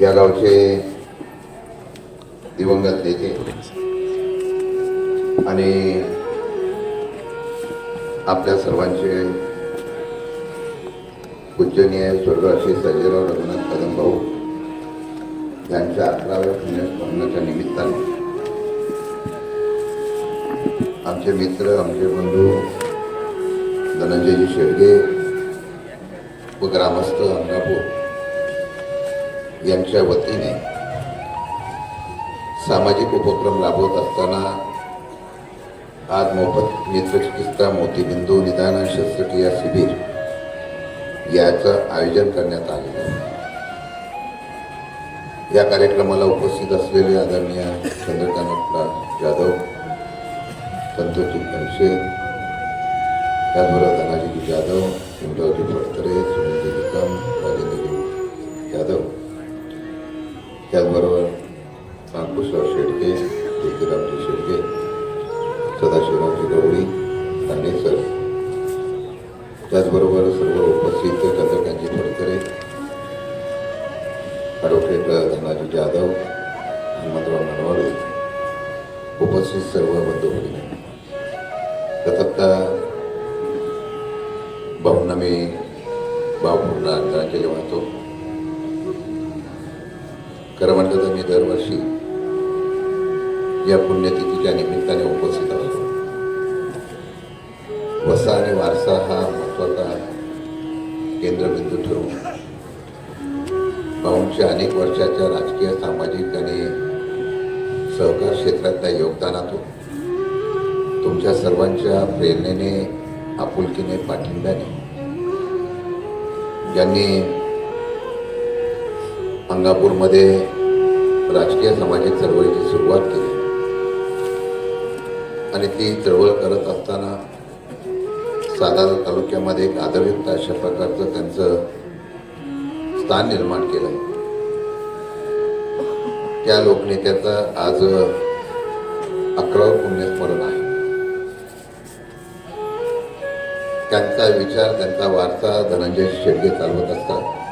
या गावचे दिवंगत नेते. आणि आपल्या सर्वांचे पूजनीय स्वर्गवासी सर्जेराव रघुनाथ कदम भाऊ यांच्या अकराव्या पुण्यस्मरणाच्या निमित्ताने आमचे मित्र आमचे बंधू धनंजयजी शेडगे व ग्रामस्थ अंगापूर यांच्या वतीने सामाजिक उपक्रम राबवत असताना आज मोफत नेत्रचिकित्सा मोतीबिंदू निदान शस्त्रक्रिया शिबिर याचं आयोजन करण्यात आलेलं आहे. या कार्यक्रमाला उपस्थित असलेले आदरणीय चंद्रकांत जाधव संतोषजी खनशे त्याचबरोबर धनाजीजी जाधव इंद्रावजी फडतरे सुनीलजी निकम राजेंद्रजी जाधव त्याचबरोबर अंकुशराव शेडके ज्योतिरामजी शेडके सदाशिवरावजी गवळी दांडेसर त्याचबरोबर सर्व उपस्थित कथकांची फडकरे ॲडव्होकेट धनाजी जाधव हनुमंतराव नरवाडे उपस्थित सर्व बंधुभगिनी. कथकता प्रथमतः भाऊंना मी भावपूर्ण आदरांजली वाहतो खरं म्हटलं तर मी दरवर्षी या पुण्यतिथीच्या निमित्ताने उपस्थित असतो वसा आणि वारसा हा महत्त्वाचा केंद्रबिंदू ठरवून भाऊंच्या अनेक वर्षाच्या राजकीय सामाजिक आणि सहकार क्षेत्रातल्या योगदानातून तुमच्या सर्वांच्या प्रेरणेने आपुलकीने पाठिंब्याने ज्यांनी अंगापूरमध्ये राजकीय सामाजिक चळवळीची सुरुवात केली. आणि ती चळवळ करत असताना सातारा तालुक्यामध्ये एक आदरयुक्त अशा प्रकारचं त्यांचं स्थान निर्माण केलं. त्या लोकनेत्याचं आज अकरावं पुण्यस्मरण आहे. त्यांचा विचार त्यांचा वारसा धनंजय शेडगे चालवत असतात.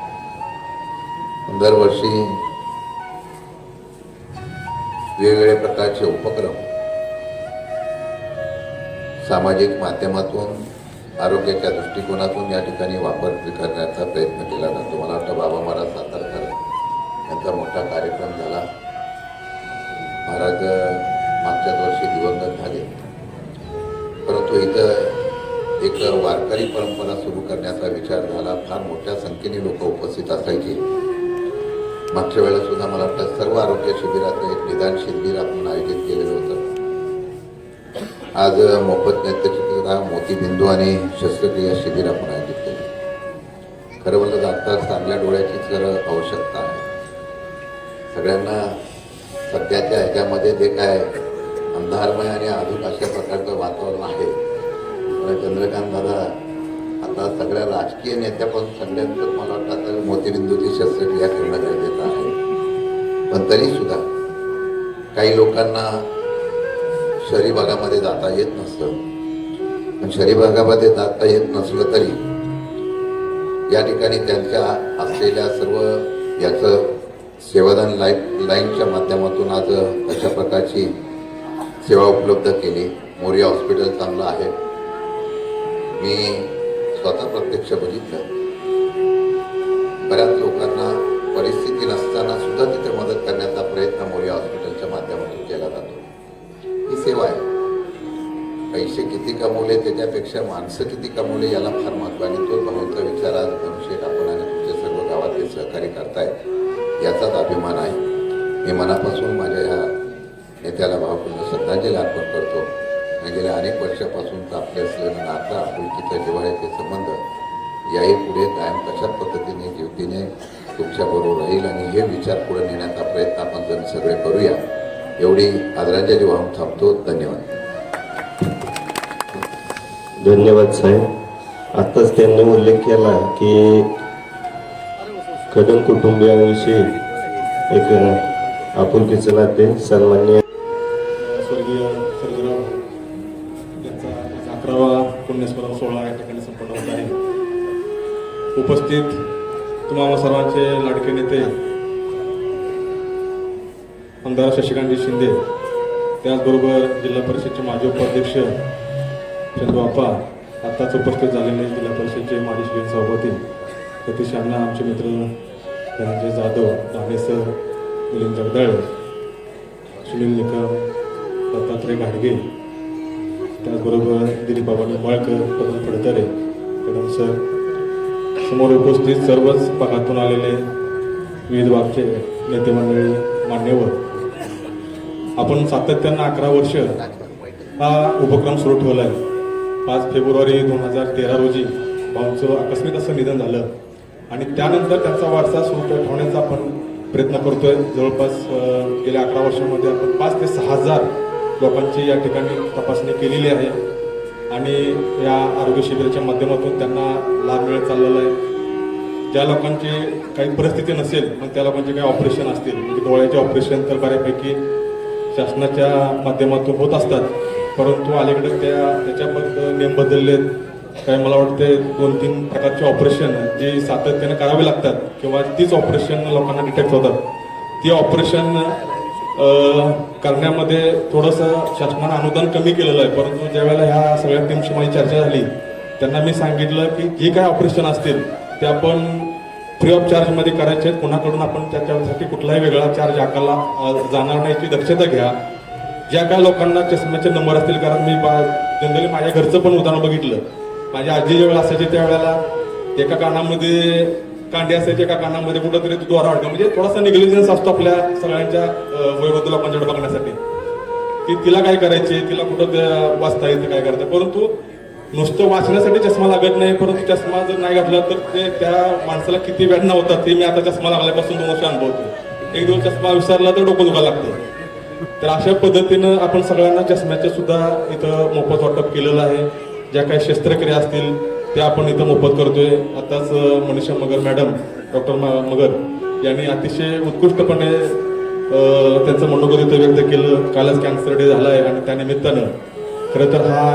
दरवर्षी वेगवेगळ्या प्रकारचे उपक्रम सामाजिक माध्यमातून आरोग्याच्या दृष्टिकोनातून या ठिकाणी वापर करण्याचा प्रयत्न केला जातो. मला वाटतं बाबा महाराज सातारकर यांचा मोठा कार्यक्रम झाला. महाराज मागच्याच वर्षी दिवंगत झाले. परंतु इथं एक वारकरी परंपरा सुरू करण्याचा विचार झाला. फार मोठ्या संख्येने लोक उपस्थित असायचे. मागच्या वेळेला सुद्धा मला वाटतं सर्व आरोग्य शिबिराचं एक निदान शिबिर आपण आयोजित केलेलं होतं. आज मोफत नेत्रचिकित्सा मोतीबिंदू आणि शस्त्रक्रिया शिबिर आपण आयोजित केले. खरं म्हणलं तर आता चांगल्या डोळ्याचीच जर आवश्यकता आहे. सगळ्यांना सध्याच्या ह्याच्यामध्ये जे काय अंधारमय आणि अजून अशा प्रकारचं वातावरण आहे चंद्रकांत दादा आता सगळ्या राजकीय नेत्यापासून सगळ्यांचं मला वाटतं आता मोतीबिंदूची शस्त्रक्रिया करणं गरजेचं आहे. पण तरीसुद्धा काही लोकांना शहरी भागामध्ये जाता येत नसतं. पण शहरी भागामध्ये जाता येत नसलं तरी या ठिकाणी त्यांच्या असलेल्या सर्व याचं सेवादान लाईफ लाईनच्या माध्यमातून आज अशा प्रकारची सेवा उपलब्ध केली. मोरिया हॉस्पिटल चांगलं आहे. मी स्वतः प्रत्यक्ष बघितलं. बऱ्याच लोकांना परिस्थिती नसताना सुद्धा तिथे मदत करण्याचा प्रयत्न मोर्या हॉस्पिटलच्या माध्यमातून केला जातो. ही सेवा आहे. पैसे किती कमवले त्याच्यापेक्षा माणसं किती कमवले याला फार महत्त्व आणि तो भाऊंचा विचार आज धनुष्येट आपण आणि तुमच्या सर्व गावातले सहकार्य करतायत याचाच अभिमान आहे. मी मनापासून माझ्या या नेत्याला भावपूर्ण श्रद्धांजली अर्पण करतो. आणि गेल्या अनेक वर्षापासूनचा आपल्या असलेलं नातं आपुलकीचा जिवाळ्याचे संबंध याही पुढे कायम कशा पद्धतीने जीवतीने तुमच्याबरोबर राहील आणि हे विचार पुढे नेण्याचा प्रयत्न आपण जण सगळे करूया एवढी आदरांजली वाहून थांबतो. धन्यवाद. धन्यवाद साहेब. आत्ताच त्यांनी उल्लेख केला की कदम कुटुंबियांविषयी एक आपुलकीचं नाते सन्मान्य अकरावा पुण्यस्मरण सोहळा या ठिकाणी संपन्न होत आहे. उपस्थित तुम्हाला सर्वांचे लाडके नेते आमदार शशिकांतजी शिंदे त्याचबरोबर जिल्हा परिषदचे माजी उपाध्यक्ष चंदू बाप्पा आत्ताच उपस्थित झालेले जिल्हा परिषदचे माजी शिक्षण सभापती सतीश अण्णा आमचे मित्र धनंजय जाधव दाणे सर मिलिंद जगदाळे सुनील निकम दत्तात्रय घाडगे त्याचबरोबर दिलीप बाबा निंबाळकर पवन फडतरे कदम सर समोर उपस्थित सर्वच भागातून आलेले विविध बाबचे नेते मंडळी मान्यवर. आपण सातत्यानं अकरा वर्ष हा उपक्रम सुरू ठेवला आहे पाच फेब्रुवारी दोन हजार तेरा रोजी भाऊंचं आकस्मिक असं निधन झालं आणि त्यानंतर त्यांचा वारसा सुरू ठेवण्याचा आपण प्रयत्न करतोय. जवळपास गेल्या अकरा वर्षामध्ये आपण पाच ते सहा हजार लोकांची या ठिकाणी तपासणी केलेली आहे. आणि या आरोग्य शिबिराच्या माध्यमातून त्यांना लाभ मिळत चाललेला आहे. ज्या लोकांची काही परिस्थिती नसेल पण त्या लोकांचे काही ऑपरेशन असतील म्हणजे डोळ्याचे ऑपरेशन तर बऱ्यापैकी शासनाच्या माध्यमातून होत असतात. परंतु अलीकडे त्या त्याच्याबद्दल नियम बदलले आहेत काही मला वाटते दोन तीन प्रकारचे ऑपरेशन जे सातत्याने करावे लागतात किंवा तीच ऑपरेशन लोकांना डिटेक्ट होतात. ती ऑपरेशन करण्यामध्ये थोडंसं शासनानं अनुदान कमी केलेलं आहे परंतु ज्यावेळेला ह्या सगळ्या टीमशी माझी चर्चा झाली त्यांना मी सांगितलं की जे काय ऑपरेशन असतील ते आपण फ्री ऑफ चार्जमध्ये करायचे आहेत. कोणाकडून आपण त्याच्यासाठी कुठलाही वेगळा चार्ज आकारला जाणार नाही याची दक्षता घ्या. ज्या काय लोकांना चष्म्याचे नंबर असतील कारण मी बा जनरली माझ्या घरचं पण उदाहरण बघितलं. माझ्या आजी ज्यावेळेला असायची त्यावेळेला एका कानामध्ये कांडी असायचे एका कानामध्ये कुठंतरी तो द्वारा अडकं म्हणजे थोडासा निग्लिजन्स असतो आपल्या सगळ्यांच्या अ, वयोवृद्ध लोकांच्याकडे बघण्यासाठी. की तिला काय करायचे तिला कुठं ते वाचता येते काय करायचं. परंतु नुसतं वाचण्यासाठी चष्मा लागत नाही परंतु चष्मा जर नाही घातला तर ते त्या माणसाला किती वेदना होतात ते मी आता चष्मा लागल्यापासून दोन वर्ष अनुभवतो एक दोन चष्मा विसरला तर डोकं दुखा लागतं. तर अशा पद्धतीनं आपण सगळ्यांना चष्म्याचे सुद्धा इथं मोफत वाटप केलेलं आहे. ज्या काही शस्त्रक्रिया असतील ते आपण इथं मोफत करतोय. आताच मनीषा मगर मॅडम डॉक्टर मगर यांनी अतिशय उत्कृष्टपणे त्यांचं मनोगत इथं व्यक्त केलं. कालच कॅन्सर डे झाला आहे आणि त्या निमित्तानं खरं तर हा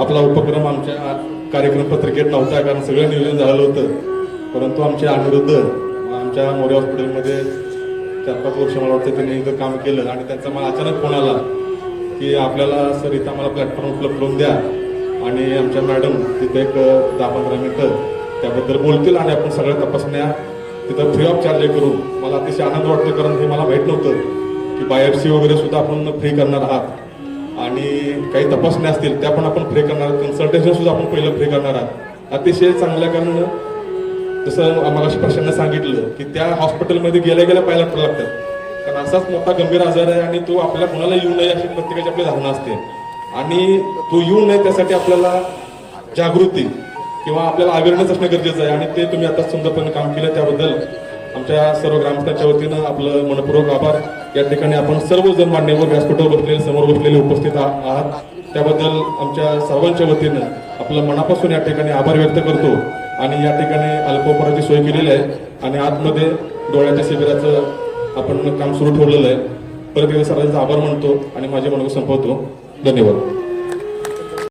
आपला उपक्रम आमच्या कार्यक्रम पत्रिकेत नव्हता कारण सगळं नियोजन झालं होतं. परंतु आमचे अनिरुद्ध आमच्या मोरे हॉस्पिटलमध्ये चार पाच वर्ष मला वाटतं त्यांनी इथं काम केलं आणि त्यांचा मला अचानक फोन आला की आपल्याला सर इथं आम्हाला प्लॅटफॉर्म उपलब्ध करून द्या. आणि आमच्या मॅडम तिथे एक दहा पंधरा मिनटं त्याबद्दल बोलतील आणि आपण सगळ्या तपासण्या तिथं फ्री ऑफ चार्ज करू मला अतिशय आनंद वाटतो कारण हे मला माहीत नव्हतं की बायोप्सी वगैरे सुद्धा आपण फ्री करणार आहात. आणि काही तपासण्या असतील त्या पण आपण फ्री करणार कन्सल्टेशन सुद्धा आपण पहिलं फ्री करणार आहात. अतिशय चांगल्या कारण जसं आम्हाला प्रशासनानं सांगितलं की त्या हॉस्पिटलमध्ये गेल्या गेल्या पाहायला लागतात. कारण असाच मोठा गंभीर आजार आहे आणि तो आपल्या कुणाला येऊ नये अशी प्रत्येकाची आपली धारणा असते. आणि तो येऊ नये त्यासाठी आपल्याला जागृती किंवा आपल्याला अवेअरनेस असणं गरजेचं आहे. आणि ते तुम्ही आता सुंदरपणे काम केलं त्याबद्दल आमच्या सर्व ग्रामस्थांच्या वतीनं आपलं मनपूर्वक आभार. या ठिकाणी आपण सर्वजण मान्यवर व्यासपीठावर बसलेले समोर बसलेले उपस्थित आहात. त्याबद्दल आमच्या सर्वांच्या वतीनं आपलं मनापासून या ठिकाणी आभार व्यक्त करतो. आणि या ठिकाणी अल्पोपहाराची सोय केलेली आहे. आणि आतमध्ये डोळ्याच्या शिबिराचं आपण काम सुरू ठेवलेलं आहे. परत एकदा सर्वांचा आभार मानतो आणि माझे मनोग संपवतो. धन्यवाद.